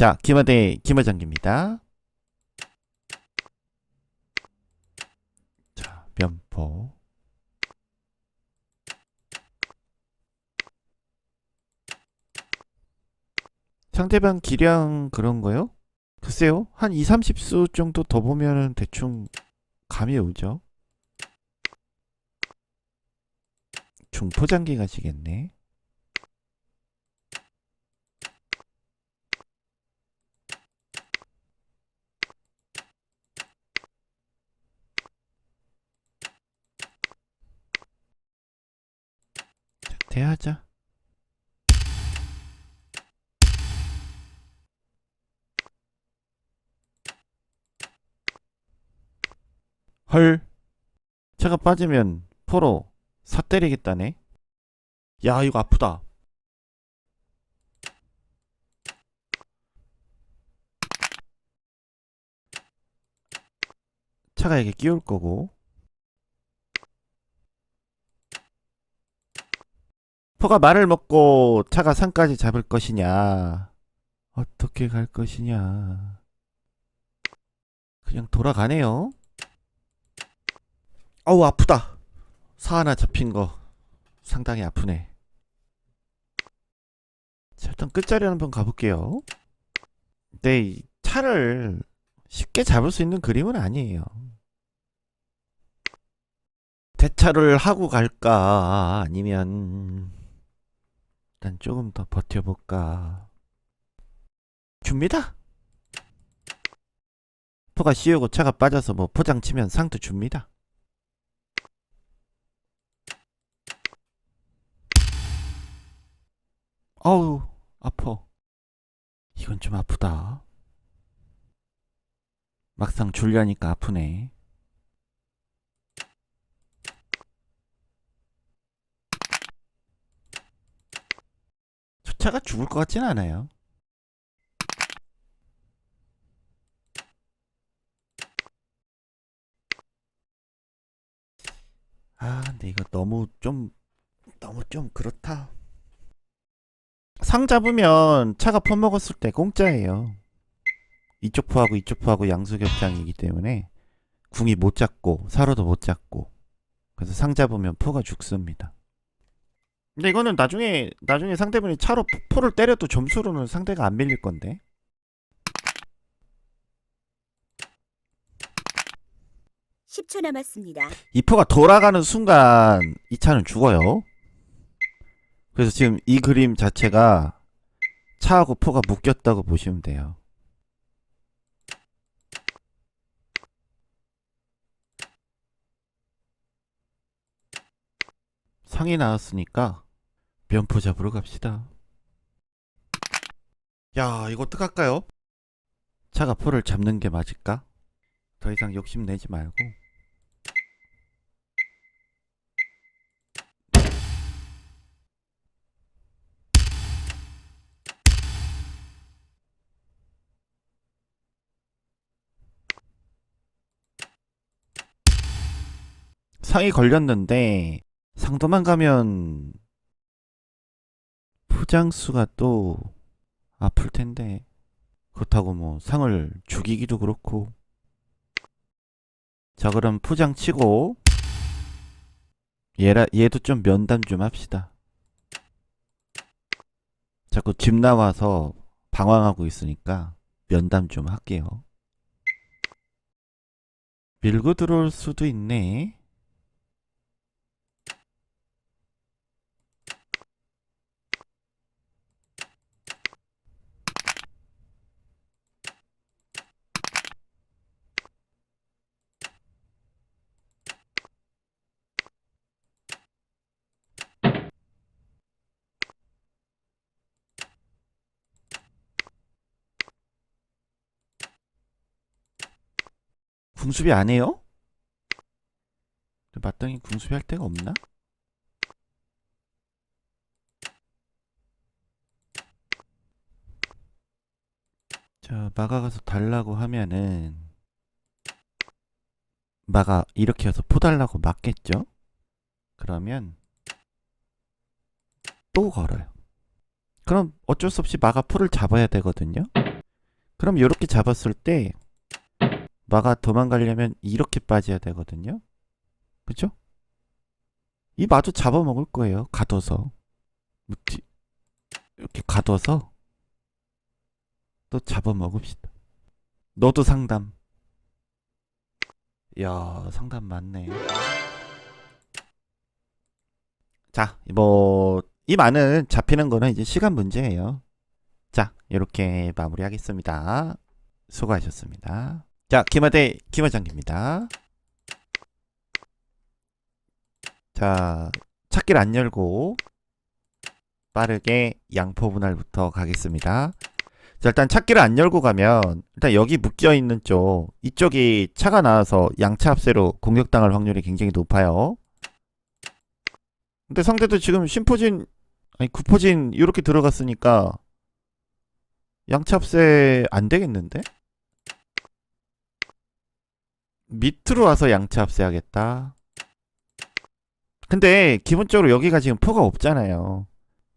자, 김하대 김하장입니다. 자, 면포. 상대방 기량 그런 거요? 글쎄요. 한 2, 30수 정도 더 보면은 대충 감이 오죠. 중포장기 가시겠네. 자, 대하자. 헐. 차가 빠지면 포로 사 때리겠다네. 야, 이거 아프다. 차가 이게 끼울 거고. 포가 말을 먹고 차가 산까지 잡을 것이냐. 어떻게 갈 것이냐. 그냥 돌아가네요. 어우, 아프다. 사 하나 잡힌 거 상당히 아프네. 자, 일단 끝자리 한번 가볼게요. 근데 이 차를 쉽게 잡을 수 있는 그림은 아니에요. 대차를 하고 갈까? 아니면 일단 조금 더 버텨볼까? 줍니다. 포가 씌우고 차가 빠져서 뭐 포장 치면 상도 줍니다. 어우, 아파. 이건 좀 아프다. 막상 줄려니까 아프네. 차가 죽을 것 같진 않아요. 아, 근데 이거 너무 좀, 너무 좀 그렇다. 상 잡으면 차가 퍼먹었을 때 공짜예요. 이쪽 포하고 이쪽 포하고 양수겹장이기 때문에 궁이 못 잡고 사로도 못 잡고 그래서 상 잡으면 포가 죽습니다. 근데 이거는 나중에 나중에 상대분이 차로 포- 포를 때려도 점수로는 상대가 안 밀릴 건데. 십초 남았습니다. 이 포가 돌아가는 순간 이 차는 죽어요. 그래서 지금 이 그림 자체가 차하고 포가 묶였다고 보시면 돼요. 상이 나왔으니까 면포 잡으러 갑시다. 야, 이거 어떡할까요? 차가 포를 잡는 게 맞을까? 더 이상 욕심 내지 말고 상이 걸렸는데 상도만 가면 포장수가 또 아플 텐데 그렇다고 뭐 상을 죽이기도 그렇고. 자 그럼 포장 치고 얘라 얘도 좀 면담 좀 합시다. 자꾸 집 나와서 방황하고 있으니까 면담 좀 할게요. 밀고 들어올 수도 있네 궁수비 안 해요? 마땅히 궁수비 할 데가 없나? 자, 마가 가서 달라고 하면은 마가 이렇게 해서 포 달라고 맞겠죠? 그러면 또 걸어요. 그럼 어쩔 수 없이 마가 포를 잡아야 되거든요. 그럼 이렇게 잡았을 때 마가 도망가려면 이렇게 빠져야 되거든요. 그죠? 이 마도 잡아먹을 거예요. 가둬서. 이렇게 가둬서 또 잡아먹읍시다. 너도 상담. 야 상담 많네. 자, 뭐, 이 마는 잡히는 거는 이제 시간 문제예요. 자, 이렇게 마무리하겠습니다. 수고하셨습니다. 자, 김하대 김하장입니다. 자, 찾기를 안 열고 빠르게 양포 분할부터 가겠습니다. 자, 일단 찾기를 안 열고 가면 일단 여기 묶여 있는 쪽 이쪽이 차가 나와서 양차 합세로 공격당할 확률이 굉장히 높아요. 근데 상대도 지금 심포진 아니 구포진 이렇게 들어갔으니까 양차 합세 안 되겠는데? 밑으로 와서 양차 합세하겠다. 근데 기본적으로 여기가 지금 포가 없잖아요.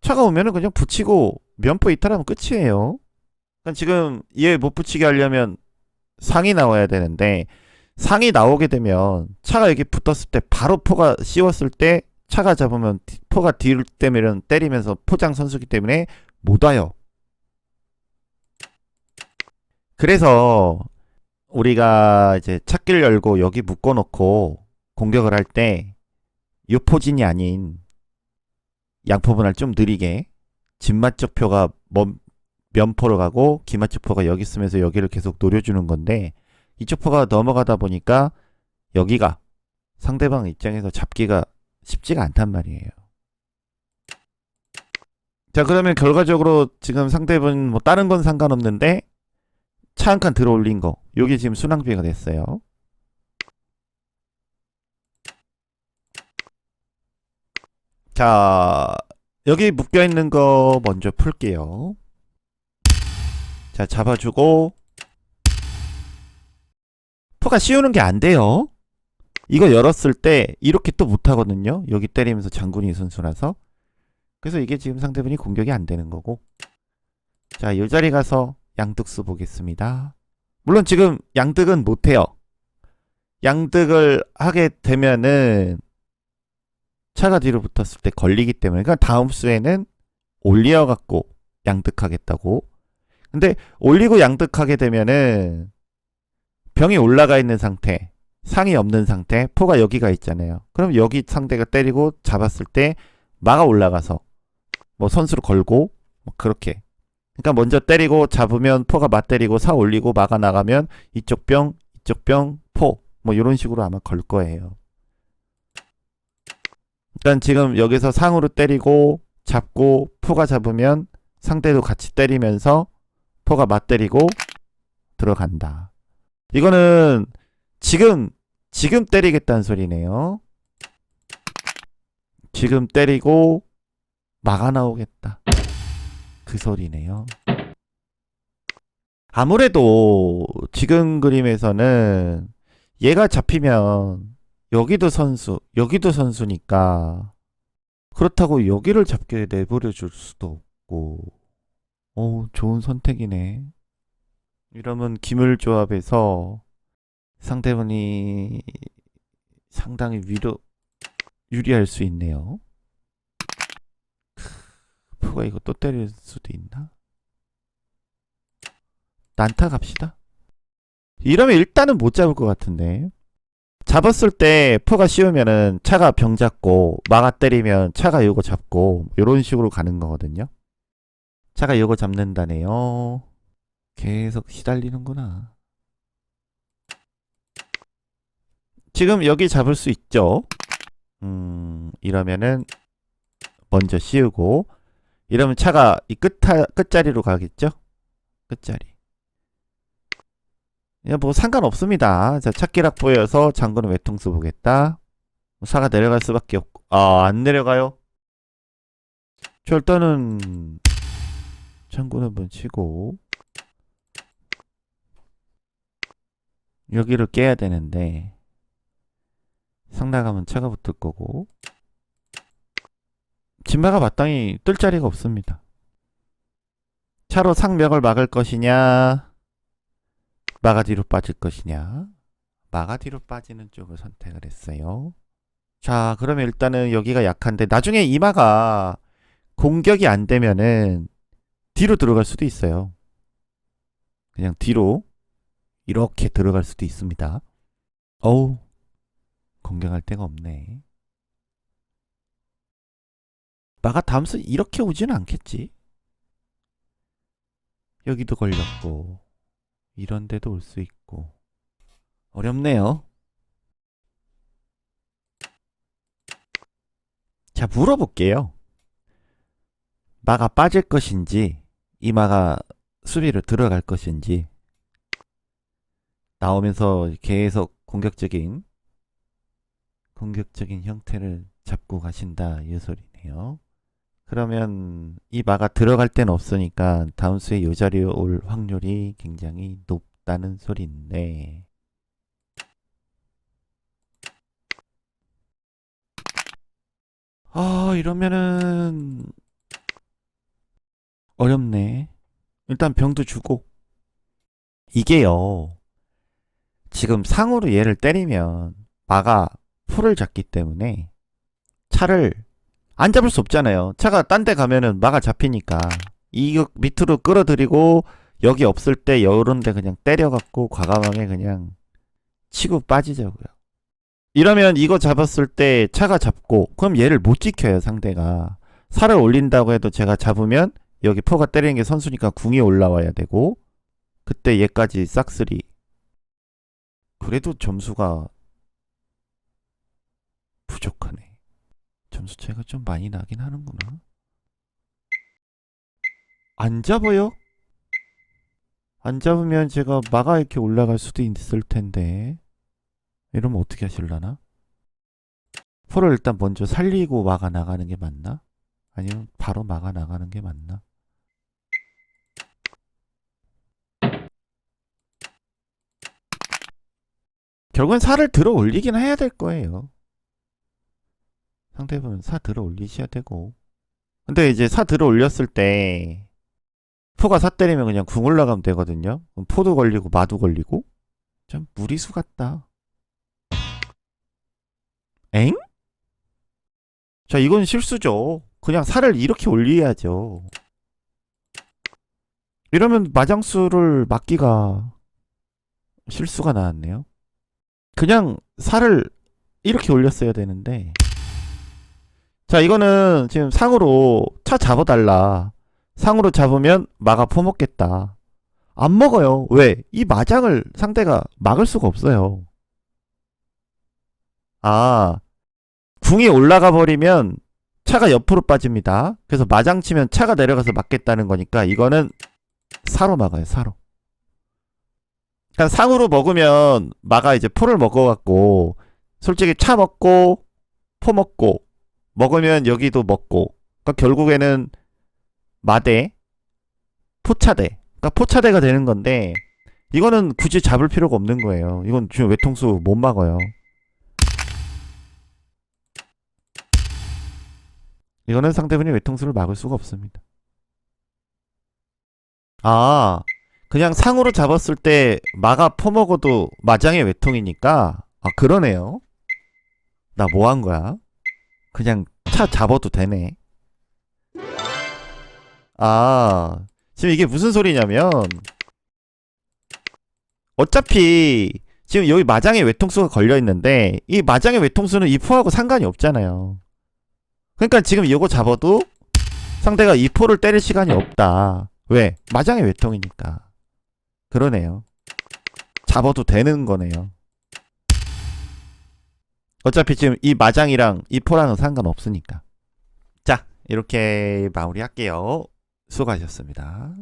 차가 오면은 그냥 붙이고 면포 이탈하면 끝이에요. 그러니까 지금 얘 못 붙이게 하려면 상이 나와야 되는데 상이 나오게 되면 차가 여기 붙었을 때 바로 포가 씌웠을 때 차가 잡으면 디- 포가 뒤를 때면 때리면서 포장 선수기 때문에 못 와요. 그래서 우리가 이제 찾기를 열고 여기 묶어놓고 공격을 할 때 유포진이 아닌 양포분할 좀 느리게 진맛 쪽 표가 먼 면포로 가고 기맛 쪽 표가 여기 있으면서 여기를 계속 노려주는 건데 이쪽 포가 넘어가다 보니까 여기가 상대방 입장에서 잡기가 쉽지가 않단 말이에요. 자 그러면 결과적으로 지금 상대분 뭐 다른 건 상관없는데 차 한 칸 들어 올린 거 여기 지금 순항비가 됐어요. 자 여기 묶여 있는 거 먼저 풀게요. 자 잡아주고 포가 씌우는 게 안 돼요. 이거 열었을 때 이렇게 또 못하거든요. 여기 때리면서 장군이 선수라서. 그래서 이게 지금 상대분이 공격이 안 되는 거고. 자, 이 자리 가서 양득수 보겠습니다. 물론 지금 양득은 못해요. 양득을 하게 되면은 차가 뒤로 붙었을 때 걸리기 때문에 그러니까 다음 수에는 올려 갖고 양득하겠다고. 근데 올리고 양득하게 되면은 병이 올라가 있는 상태, 상이 없는 상태, 포가 여기가 있잖아요. 그럼 여기 상대가 때리고 잡았을 때 마가 올라가서 뭐 선수를 걸고 뭐 그렇게. 그러니까 먼저 때리고 잡으면 포가 맞 때리고 사 올리고 마가 나가면 이쪽 병, 이쪽 병, 포. 뭐 이런 식으로 아마 걸 거예요. 그러니까 지금 여기서 상으로 때리고 잡고 포가 잡으면 상대도 같이 때리면서 포가 맞 때리고 들어간다. 이거는 지금 지금 때리겠다는 소리네요. 지금 때리고 막아 나오겠다. 그 소리네요. 아무래도 지금 그림에서는 얘가 잡히면 여기도 선수, 여기도 선수니까 그렇다고 여기를 잡게 내버려 줄 수도 없고 어, 좋은 선택이네. 이러면 기물조합에서 상대방이 상당히 위로 유리할 수 있네요. 크, 포가 이거 또 때릴 수도 있나? 난타 갑시다. 이러면 일단은 못 잡을 것 같은데. 잡았을 때 포가 씌우면은 차가 병 잡고 마가 때리면 차가 요거 잡고 요런 식으로 가는 거거든요. 차가 요거 잡는다네요. 계속 시달리는구나. 지금 여기 잡을 수 있죠? 음, 이러면은 먼저 씌우고 이러면 차가 이 끝, 끝자리로 가겠죠? 끝자리. 야, 뭐 상관없습니다. 자, 찾기락 보여서 장군은 외통수 보겠다. 사가 내려갈 수밖에 없고 아, 안 내려가요? 저 일단은 장군 한번 치고 여기를 깨야 되는데 상나가면 차가 붙을 거고 진마가 마땅히 뜰 자리가 없습니다. 차로 상명을 막을 것이냐 마가 뒤로 빠질 것이냐? 마가 뒤로 빠지는 쪽을 선택을 했어요. 자, 그러면 일단은 여기가 약한데 나중에 이마가 공격이 안 되면은 뒤로 들어갈 수도 있어요. 그냥 뒤로 이렇게 들어갈 수도 있습니다. 어우, 공격할 데가 없네. 마가 다음 수 이렇게 오지는 않겠지. 여기도 걸렸고, 이런 데도 올 수 있고. 어렵네요. 자, 물어볼게요. 마가 빠질 것인지, 이 마가 수비로 들어갈 것인지, 나오면서 계속 공격적인, 공격적인 형태를 잡고 가신다, 이 소리네요. 그러면 이 마가 들어갈 데는 없으니까 수에 이 자리에 올 확률이 굉장히 높다는 소리인데, 아, 이러면은 어렵네. 일단 병도 주고. 이게요. 지금 상으로 얘를 때리면 마가 풀을 잡기 때문에 차를 안 잡을 수 없잖아요. 차가 딴 데 가면은 마가 잡히니까 이거 밑으로 끌어들이고 여기 없을 때 요런 데 그냥 때려갖고 과감하게 그냥 치고 빠지자고요. 이러면 이거 잡았을 때 차가 잡고 그럼 얘를 못 지켜요 상대가 살을 올린다고 해도 제가 잡으면 여기 포가 때리는 게 선수니까 궁이 올라와야 되고 그때 얘까지 싹쓸이 그래도 점수가 부족하네 점수 차이가 좀 많이 나긴 하는구나 안 잡아요? 안 잡으면 제가 마가 이렇게 올라갈 수도 있을 텐데 이러면 어떻게 하실라나? 포를 일단 먼저 살리고 막아 나가는 게 맞나? 아니면 바로 막아 나가는 게 맞나? 결국엔 살을 들어 올리긴 해야 될 거예요. 상대분은 사 들어 올리셔야 되고. 근데 이제 사 들어 올렸을 때 포가 사 때리면 그냥 궁 올라가면 되거든요. 포도 걸리고 마도 걸리고 좀 무리수 같다. 엥? 자, 이건 실수죠. 그냥 살을 이렇게 올려야죠. 이러면 마장수를 막기가 실수가 나왔네요. 그냥 살을 이렇게 올렸어야 되는데. 자, 이거는 지금 상으로 차 잡아달라. 상으로 잡으면 마가 퍼먹겠다. 안 먹어요. 왜? 이 마장을 상대가 막을 수가 없어요. 아, 궁이 올라가 버리면 차가 옆으로 빠집니다. 그래서 마장 치면 차가 내려가서 맞겠다는 거니까 이거는 사로 막아요, 사로. 그러니까 상으로 먹으면 마가 이제 포를 먹어갖고 솔직히 차 먹고 포 먹고 먹으면 여기도 먹고 그러니까 결국에는 마대 포차대 그러니까 포차대가 되는 건데 이거는 굳이 잡을 필요가 없는 거예요. 이건 지금 외통수 못 막아요. 이거는 상대분이 외통수를 막을 수가 없습니다. 아, 그냥 상으로 잡았을 때 마가 퍼먹어도 마장의 외통이니까 아 그러네요. 나 뭐 한 거야? 그냥 차 잡아도 되네. 아, 지금 이게 무슨 소리냐면 어차피 지금 여기 마장의 외통수가 걸려 있는데 이 마장의 외통수는 이 포하고 상관이 없잖아요. 그러니까 지금 이거 잡아도 상대가 이 포를 때릴 시간이 없다. 왜? 마장의 외통이니까. 그러네요. 잡아도 되는 거네요. 어차피 지금 이 마장이랑 이 포랑은 상관없으니까. 자, 이렇게 마무리할게요. 수고하셨습니다.